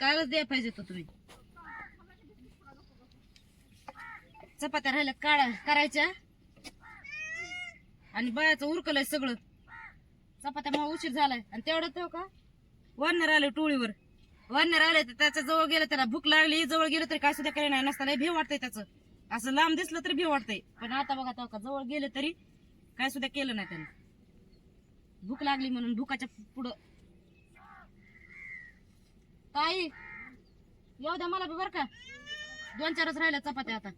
कालच द्यायला पाहिजे तो तुम्ही. चपात्या राहिल्या काढा करायच्या? आणि बायाचं उरकलंय सगळं. चपात्या मग उशीर झालाय. आणि तेवढं ठेव का? वानर आले टोळीवर. वानर आले तर त्याच्याजवळ गेलं त्याला भूक लागली जवळ गेलं तरी काय सुद्धा काही नाही नसता लय भेव वाटतंय त्याचं. असं लांब दिसलं तरी भेव वाटतंय. पण आता बघा तेव्हा का जवळ गेले तरी काय सुद्धा केलं नाही त्याने. भूक लागली म्हणून भुकाच्या पुढं. ताई येऊ द्या मला बर का. दोन चारच राहिल्या चपात्या आता.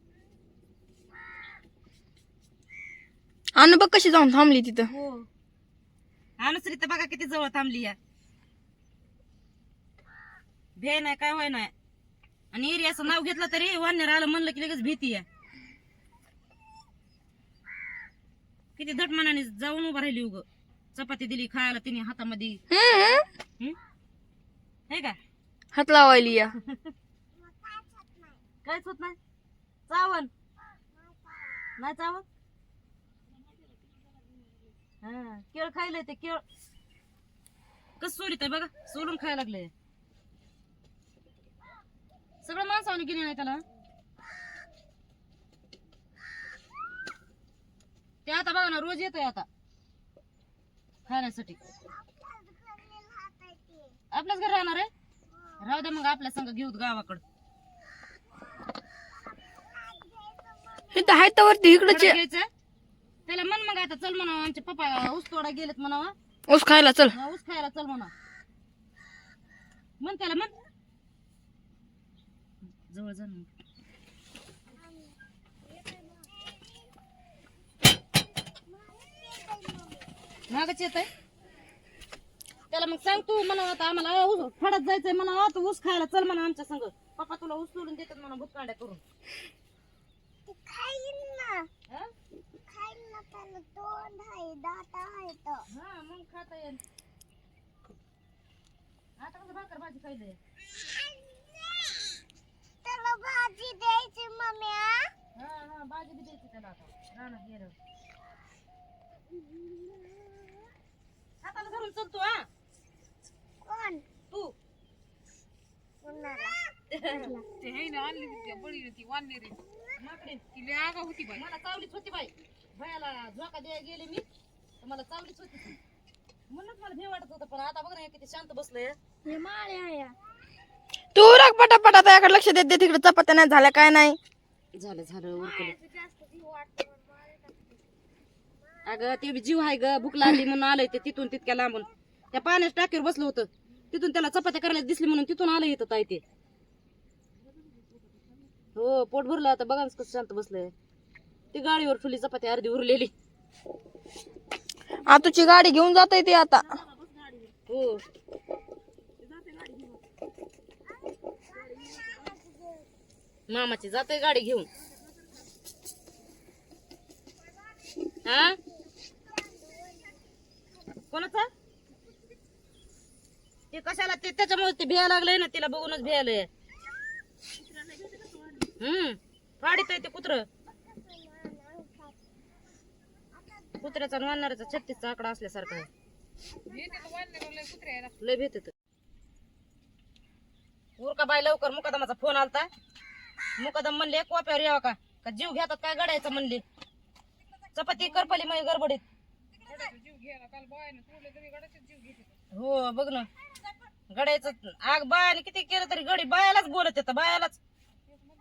अनु बघ कशी जाऊन थांबली तिथं. हो. अनुश्री तर बघा किती जवळ थांबली या. भे नाही काय होय नाही. आणि एरियाचं नाव घेतलं तरी वानर आलं म्हणलं की लगेच भीती आहे किती धट मनाने जाऊन उभा राहिली उग. चपाती दिली खायला तिने हातामध्ये. हम्म. हं? का हात लावायली या. काहीच होत नाही. चावण नाही चावण हा केळ खायला ते केळ. कस सोलित आहे बघा सोलून खायला लागले सगळं माणसाने गेले नाही त्याला? ते आता बघा ना रोज येतोय आता. खाण्यासाठी. आपल्याच घरी राहणार आहे? राहू द्या मग आपल्या संग घेऊ गावाकडं. इथं आहे तर वरती इकडचे खडा घ्यायचा? त्याला म्हण मग आता चल म्हणा आमचे पप्पा ऊस तोडा गेलेत म्हणावा. ऊस खायला चल. हा, ऊस खायला चल म्हणा म्हण त्याला म्हण. जवळ जा ना. मागच येत त्याला मग सांग तू म्हणा आता आम्हाला ऊस फडत जायचंय म्हणा तू ऊस खायला चल म्हणा आमच्या संग. पप्पा तुला ऊस तोडून देतात म्हणा भूतकांड्या करून. हा? हा मग खाता येईल. आता कसं भाकर भाजी खायला भाजी द्यायची मम्मी हा? हा भाजी बी द्यायची त्याला आता. रानात गेलं धरून चलतो हा कोण तू ते आहे ना आणली होती बळी ती वाननेरी माकडे ती लय आगा होती बाई मला चावलीच होती बाई भयाला झोका द्यायला गेले मी तर मला चावलीच होती ती म्हणूनच मला भे वाटत होतं पण आता बघ ना हे किती शांत बसलंय माळे आहे तू राग पटापटा त्याकडे लक्ष देत दे तिकडे चपात्या नाही झाल्या काय नाही. झालं झालं उरकलं. जास्त जीव वाटतो. अगं ते बी जीव आहे ग. भूक लागली म्हणून आलंय ते तिथून तितक्या लांबून. त्या पाण्याच्या टाकीवर बसलं होतं. तिथून त्याला चपात्या करायला दिसली म्हणून तिथून आलं येतं ताई ते. हो पोट भरलं आता. बघा ना कसं शांत बसलंय. ती गाडीवर ठुली चपाती अर्धी उरलेली. आतूची गाडी घेऊन जात ते आता. हो. मामाची जाते गाडी घेऊन. हा? कोणाचा? ते कशाला ते त्याच्यामुळे ते भिया लागलंय ना तिला बघूनच भियालय हम्म. फाडीत आहे ते कुत्र. कुत्र्याचा वाढणाऱ्याचा छत्तीसचा आकडा असल्यासारखा. लय भेट उरका बाय लवकर मुकादमाचा फोन आलता. मुकादम म्हणले कोप्यावर यावं का? का जीव घेतात काय गडायचं? म्हणले. चपाती करपली मग गडबडीत. हो बघ ना. गड्याच आग बायाने किती केलं तरी गडी बायालाच बोलत येत बायालाच.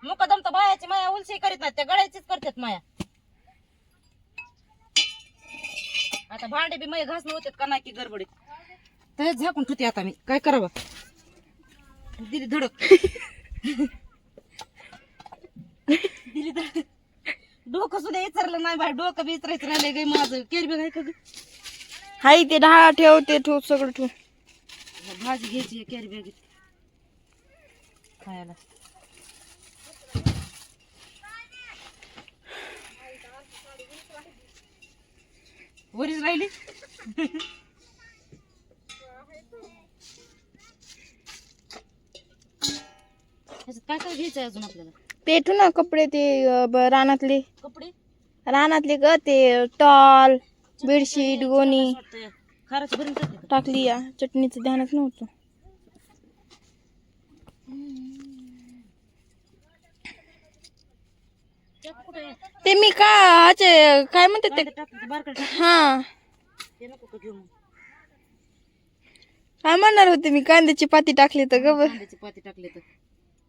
मुकदम तर बायाची माया उलशी करीत नाही त्या गड्याचीच करतात माया. आता भांडे बी माझे घासणं होते का नाही की गडबडीत? तर झाकून ठेवते आता मी. काय करावं? दिली धडक. दिली धडक. डोकं सुद्धा विचारलं नाही बाय डोकं बी विचारायचं राहिले गे माझं. केर बी का ग? हाय ते ढाळा ठेव ते ठेव सगळं ठेव. भाजी घ्यायची कॅरी बॅगेत खायला. वरीच राहिली? ह्याच्यात काय काय घ्यायचं अजून आपल्याला? ते ठेव ना कपडे ते अं, ब- रानातले. रानातले ग ते टॉल बेडशीट गोणी. टाकली या चटणीचं ध्यानच नव्हतं. ते मी का काय म्हणते ते? हा. काय म्हणणार होते मी? कांद्याची पाती टाकली तर ग पाती टाकली तर.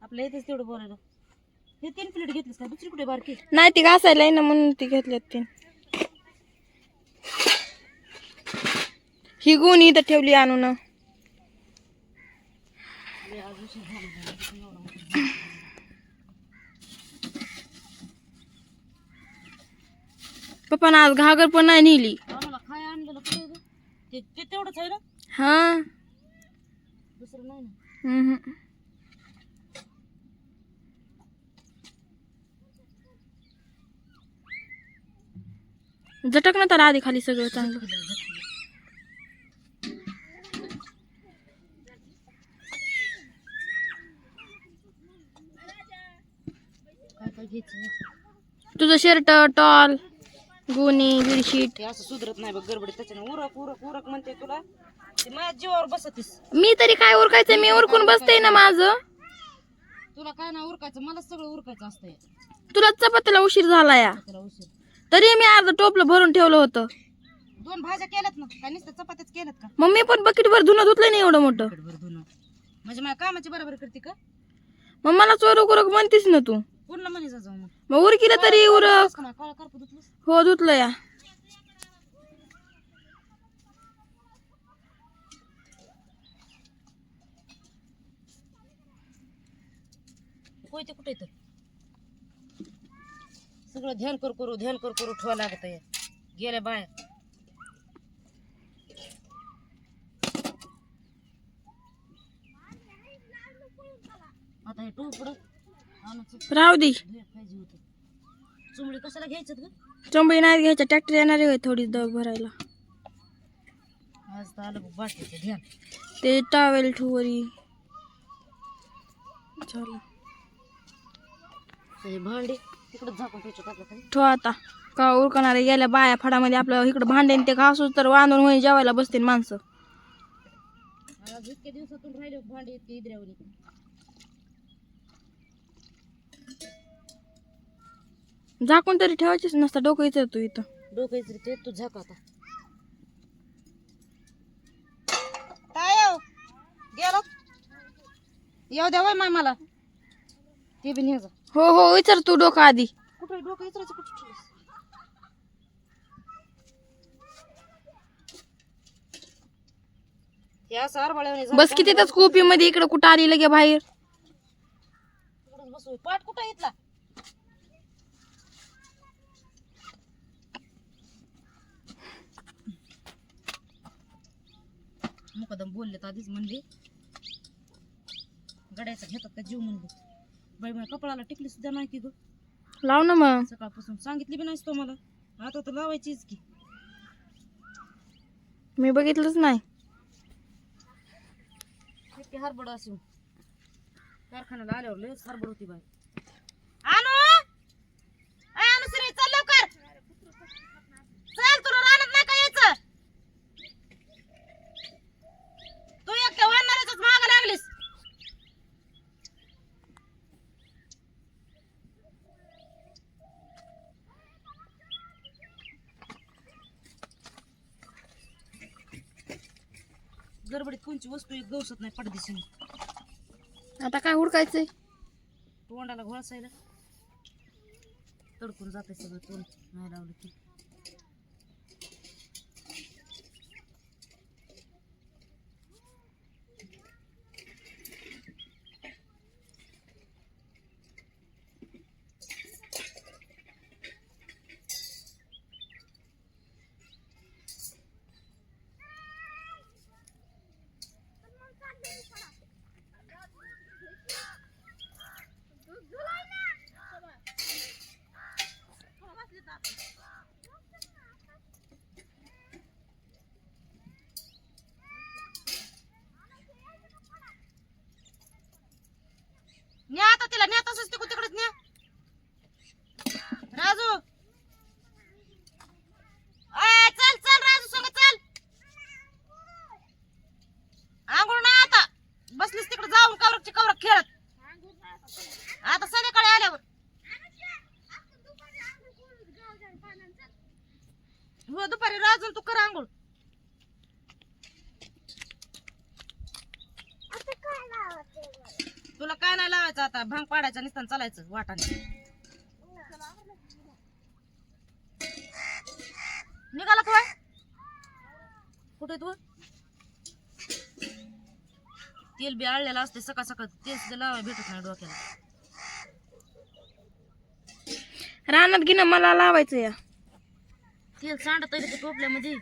आपल्या इथेच तेवढं बोलायला. हे तीन प्लेट घेतलीस का दुसरी कुठे बारकी? नाही ती घासायला आहे ना म्हणून ती घेतल्यात तीन. ही गोणी इथं ठेवली आणून. पप्पानं आज घागर पण नाही नेली. आम्हाला खाय आणलेलं कुठे आहे गं? ते ते तेवढंच आहे ना? हा. दुसरं नाही ना? हम्म. झटक ना तर आधी खाली सगळं चांगलं. तुझं शर्ट टॉल गोणी बेडशीट असं सुधरत नाही बघ गडबडी त्याच्यानं उरक उरक उरक म्हणते तुला. ते माझ्या जीवावर बसतीस. मी तरी काय उरकायचं? मी उरकून बसते ना माझं. तुला काय ना उरकायचं? मला सगळं उरकायचं असतंय. तुला चपातीला उशीर झाला या उशीर. तरी मी अर्ध टोपलं भरून ठेवलं होतं. दोन भाज्या केल्यात ना काय नुसतं चपात्याच केल्यात का? मग मी पण बकेट भर धुणं धुतलं नाही एवढं मोठं. धुणं. म्हणजे माझ्या कामाची बरोबर करते का? मग मला चोरक उरक म्हणतीस ना तू. पूर्ण म्हणे जा जाऊ मग. मग उरकीला तरी उरक. का ना काळा करपू धुतलंस? हो धुतलं या. कोयते कुठे तर सगळं ध्यान कर करू ध्यान कर करू ठेवा लागत आहे गेल्या बाया आता हे टोपड राहू दे. पाहिजे होतं. चुमडी कशाला घ्यायचं ग? चंबळी नाही घ्यायच्या ट्रॅक्टर येणार आहे थोडी दग भरायला. आज तर आलं बघ ध्यान. ते टावेल ठुवरी. झालं हे भांडे. ठेव आता. का उरकणारे गेल्या बाया फडामध्ये आपलं इकडं भांडे ते घासू तर वांधून होई जेवायला बसतील माणसं. इतक्या दिवसातून राहिले भांडे इतके इद्र्यावरी झाकून तरी ठेवायचीच नसतं डोकं इथं तू इथं. डोकं इकडे ते तू झाक आता. काय येऊ गेलो. येऊ द्या वय मामाला. ते बी न्यायचं हो हो विचार तू डोकं आधी. कुठं? डोकं कुठं ठेवलंस? हे असं आरबाळ्याने बस किती तर कोपी मध्ये इकडं कुठं आली लगे बाहेर? बसू पाठ कुठं इथला? मुकदम बोलले तर आधीच म्हणले. गड्याचा घेतात का जीव म्हणले? बाई माझ्या कपडाला टिकली सुद्धा नाही की ग. लाव ना मग. सकाळपासून सांगितली बी नाहीस तो मला. आता तर लावायचीच की. मी बघितलंच नाही. इतकी हरबड असून कारखान्याला आल्यावर लयच हरबड होती बाई आणू अय आणू श्री चल लवकर चल तुला रानात नाही का यायचं तू एकट्या वाढणाऱ्याच माग लागलीस गडबडीत कोणची वस्तू एक गवसत नाही पडदिशीने आता काय हुडकायचंय? तोंडाला घोळसायला तडकून जाते सगळं तोंड. नाही लावलं की. तिकडे न्या तसंच तिकडे तिकडेच न्या. राजू. चल चल राजू आंघोळ ना आता. बसलीस तिकडे जाऊन आता संध्याकाळी आल्यावर. हो दुपारी तू कर आंघोळ. तुला काय नाही लावायचं आता? भांग पाडायचं निसताना चालायचं वाटाने. निघाला काय कुठे तू? तेल बी आळलेलं असते सकाळ सकाळ. तेल सुद्धा लावाय भेटत नाही डोक्याला. रानात घेणं मला लावायचं या. तेल सांडत ते टोपल्यामध्ये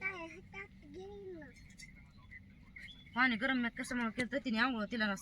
काय हातात घेईन ना. पाणी गरम कसं म्हणून केलं तर तिने आंघोळ तिला नसतं.